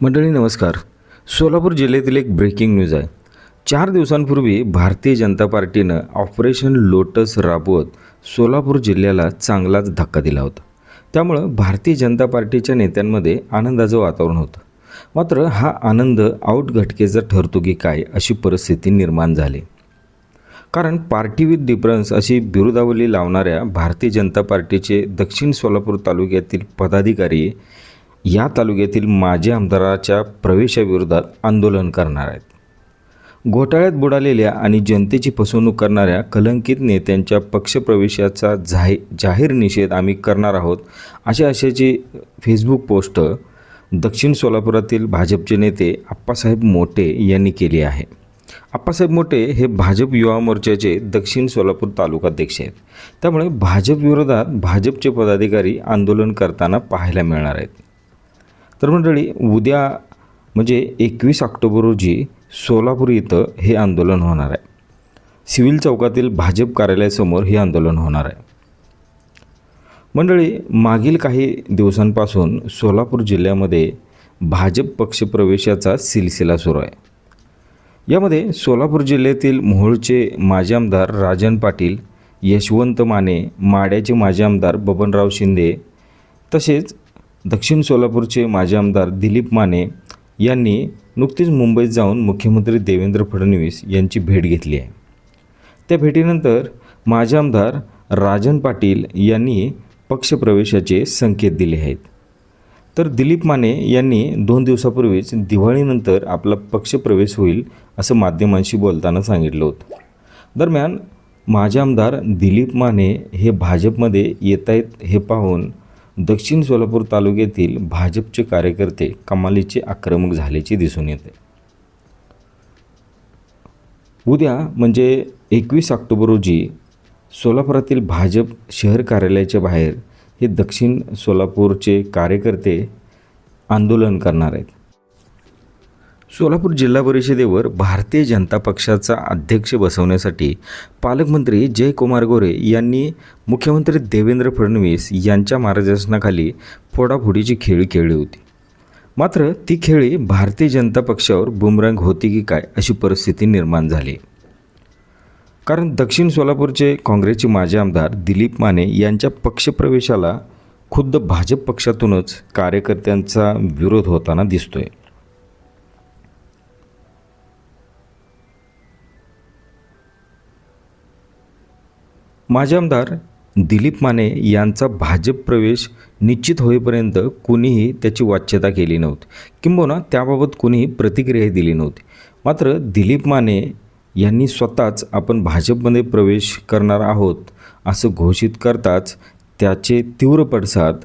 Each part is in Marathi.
मंडळी नमस्कार. सोलापूर जिल्ह्यातील एक ब्रेकिंग न्यूज आहे. चार दिवसांपूर्वी भारतीय जनता पार्टीनं ऑपरेशन लोटस राबवत सोलापूर जिल्ह्याला चांगलाच धक्का दिला होता. त्यामुळं भारतीय जनता पार्टीच्या नेत्यांमध्ये आनंदाचं वातावरण होतं. मात्र हा आनंद आऊट घटकेचा ठरतो की काय अशी परिस्थिती निर्माण झाली. कारण पार्टी विथ डिफरन्स अशी बिरुदावली लावणाऱ्या भारतीय जनता पार्टीचे दक्षिण सोलापूर तालुक्यातील पदाधिकारी या तालुक्यातील माजी आमदाराच्या प्रवेशाविरोधात आंदोलन करणार आहेत. घोटाळ्यात बुडालेल्या आणि जनतेची फसवणूक करणाऱ्या कलंकित नेत्यांच्या पक्षप्रवेशाचा जाही जाहीर निषेध आम्ही करणार आहोत अशा आशयाची फेसबुक पोस्ट दक्षिण सोलापुरातील भाजपचे नेते आप्पासाहेब मोटे यांनी केली आहे. आप्पासाहेब मोटे हे भाजप युवा मोर्चाचे दक्षिण सोलापूर तालुकाध्यक्ष आहेत. त्यामुळे भाजप विरोधात भाजपचे पदाधिकारी आंदोलन करताना पाहायला मिळणार आहेत. तर मंडळी उद्या म्हणजे एकवीस ऑक्टोबर रोजी सोलापूर इथं हे आंदोलन होणार आहे. सिव्हिल चौकातील भाजप कार्यालयासमोर हे आंदोलन होणार आहे. मंडळी मागील काही दिवसांपासून सोलापूर जिल्ह्यामध्ये भाजप पक्षप्रवेशाचा सिलसिला सुरू आहे. यामध्ये सोलापूर जिल्ह्यातील मोहोळचे माजी आमदार राजन पाटील यशवंत माने माड्याचे माजी आमदार बबनराव शिंदे तसेच दक्षिण सोलापूरचे माजी आमदार दिलीप माने यांनी नुकतीच मुंबईत जाऊन मुख्यमंत्री देवेंद्र फडणवीस यांची भेट घेतली आहे. त्या भेटीनंतर माजी आमदार राजन पाटील यांनी पक्षप्रवेशाचे संकेत दिले आहेत. तर दिलीप माने यांनी दोन दिवसापूर्वीच दिवाळीनंतर आपला पक्षप्रवेश होईल असं माध्यमांशी बोलताना सांगितलं होतं. दरम्यान माझे आमदार दिलीप माने हे भाजपमध्ये येत आहेत हे पाहून दक्षिण सोलापूर तालुक्यातील भाजपचे कार्यकर्ते कमालीचे आक्रमक झाल्याचे दिसून येते. उद्या म्हणजे एकवीस ऑक्टोबर रोजी सोलापुरातील भाजप शहर कार्यालयाच्या बाहेर हे दक्षिण सोलापूरचे कार्यकर्ते आंदोलन करणार आहेत. सोलापूर जिल्हा परिषदेवर भारतीय जनता पक्षाचा अध्यक्ष बसवण्यासाठी पालकमंत्री जयकुमार गोरे यांनी मुख्यमंत्री देवेंद्र फडणवीस यांच्या मार्गदर्शनाखाली फोडाफोडीची खेळी खेळली होती. मात्र ती खेळी भारतीय जनता पक्षावर बुमरंग होती की काय अशी परिस्थिती निर्माण झाली. कारण दक्षिण सोलापूरचे काँग्रेसचे माजी आमदार दिलीप माने यांच्या पक्षप्रवेशाला खुद्द भाजप पक्षातूनच कार्यकर्त्यांचा विरोध होताना दिसतोय. माजी आमदार दिलीप माने यांचा भाजप प्रवेश निश्चित होईपर्यंत कुणीही त्याची वाच्यता केली नव्हती. किंबहुना त्याबाबत कुणीही प्रतिक्रिया दिली नव्हती. मात्र दिलीप माने यांनी स्वतःच आपण भाजपमध्ये प्रवेश करणार आहोत असं घोषित करताच त्याचे तीव्र पडसाद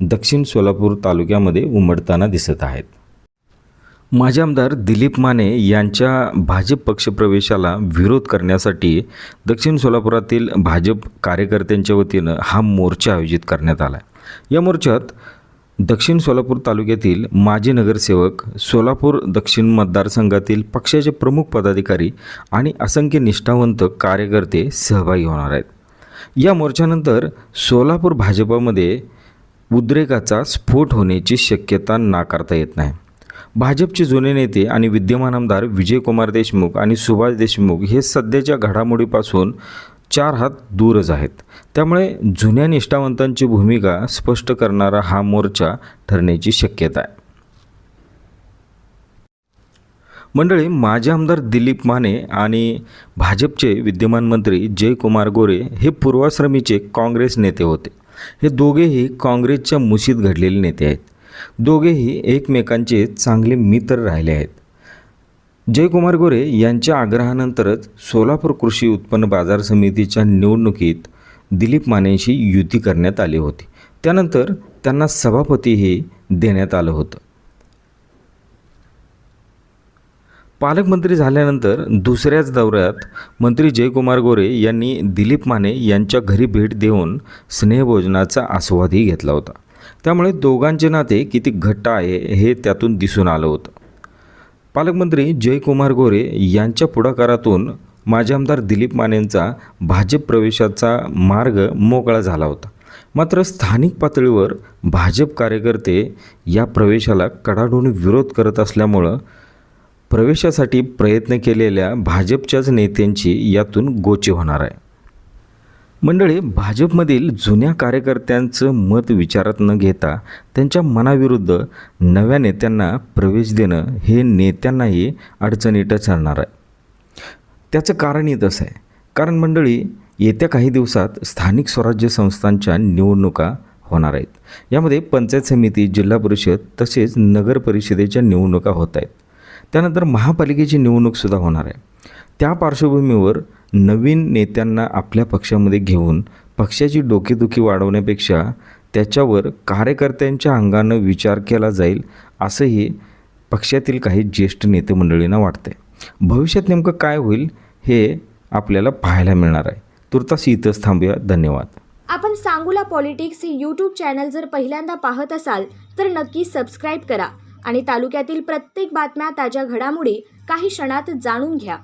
दक्षिण सोलापूर तालुक्यामध्ये उमटताना दिसत आहेत. माजी आमदार दिलीप माने यांच्या भाजप पक्षप्रवेशाला विरोध करण्यासाठी दक्षिण सोलापुरातील भाजप कार्यकर्त्यांच्या वतीनं हा मोर्चा आयोजित करण्यात आला या मोर्चात दक्षिण सोलापूर तालुक्यातील माजी नगरसेवक सोलापूर दक्षिण मतदारसंघातील पक्षाचे प्रमुख पदाधिकारी आणि असंख्य निष्ठावंत कार्यकर्ते सहभागी होणार आहेत. या मोर्चानंतर सोलापूर भाजपामध्ये उद्रेकाचा स्फोट होण्याची शक्यता नाकारता येत नाही. भाजपचे जुने नेते आणि विद्यमान आमदार विजयकुमार देशमुख आणि सुभाष देशमुख हे सध्याच्या घडामोडीपासून चार हात दूरच आहेत. त्यामुळे जुन्या निष्ठावंतांची भूमिका स्पष्ट करणारा हा मोर्चा ठरण्याची शक्यता आहे. मंडळी माजी आमदार दिलीप माने आणि भाजपचे विद्यमान मंत्री जयकुमार गोरे हे पूर्वाश्रमीचे काँग्रेस नेते होते. हे दोघेही काँग्रेसच्या मुशीत घडलेले नेते आहेत. दोघेही एकमेकांचे चांगले मित्र राहिले आहेत. जयकुमार गोरे यांच्या आग्रहानंतरच सोलापूर कृषी उत्पन्न बाजार समितीच्या निवडणुकीत दिलीप मानेंशी युती करण्यात आली होती. त्यानंतर त्यांना सभापतीही देण्यात आलं होतं. पालकमंत्री झाल्यानंतर दुसऱ्याच दौऱ्यात मंत्री जयकुमार गोरे यांनी दिलीप माने यांच्या घरी भेट देऊन स्नेहभोजनाचा आस्वादही घेतला होता. त्यामुळे दोघांचे नाते किती घट्ट आहे हे त्यातून दिसून आलं होतं. पालकमंत्री जयकुमार गोरे यांच्या पुढाकारातून माजी आमदार दिलीप मानेंचा भाजप प्रवेशाचा मार्ग मोकळा झाला होता. मात्र स्थानिक पातळीवर भाजप कार्यकर्ते या प्रवेशाला कडाडून विरोध करत असल्यामुळं प्रवेशासाठी प्रयत्न केलेल्या भाजपच्याच नेत्यांची यातून गोची होणार आहे. मंडळी भाजपमधील जुन्या कार्यकर्त्यांचं मत विचारात न घेता त्यांच्या मनाविरुद्ध नव्या नेत्यांना प्रवेश देणं हे नेत्यांनाही अडचणीत चालणार आहे. त्याचं कारणही तसं आहे. कारण मंडळी येत्या काही दिवसात स्थानिक स्वराज्य संस्थांच्या निवडणुका होणार आहेत. यामध्ये पंचायत समिती जिल्हा परिषद तसेच नगर परिषदेच्या निवडणुका होत आहेत. त्यानंतर महापालिकेची निवडणूकसुद्धा होणार आहे. त्या पार्श्वभूमीवर नवीन नेत्यांना आपल्या पक्षामध्ये घेऊन पक्षाची डोकेदुखी वाढवण्यापेक्षा त्याच्यावर कार्यकर्त्यांच्या अंगानं विचार केला जाईल असंही पक्षातील काही ज्येष्ठ नेते मंडळींना वाटते भविष्यात नेमकं काय होईल हे आपल्याला पाहायला मिळणार आहे. तुर्तास इथंच थांबूया. धन्यवाद. आपण सांगूला पॉलिटिक्स हे यूट्यूब चॅनल जर पहिल्यांदा पाहत असाल तर नक्की सबस्क्राईब करा आणि तालुक्यातील प्रत्येक बातम्या ताज्या घडामोडी काही क्षणात जाणून घ्या.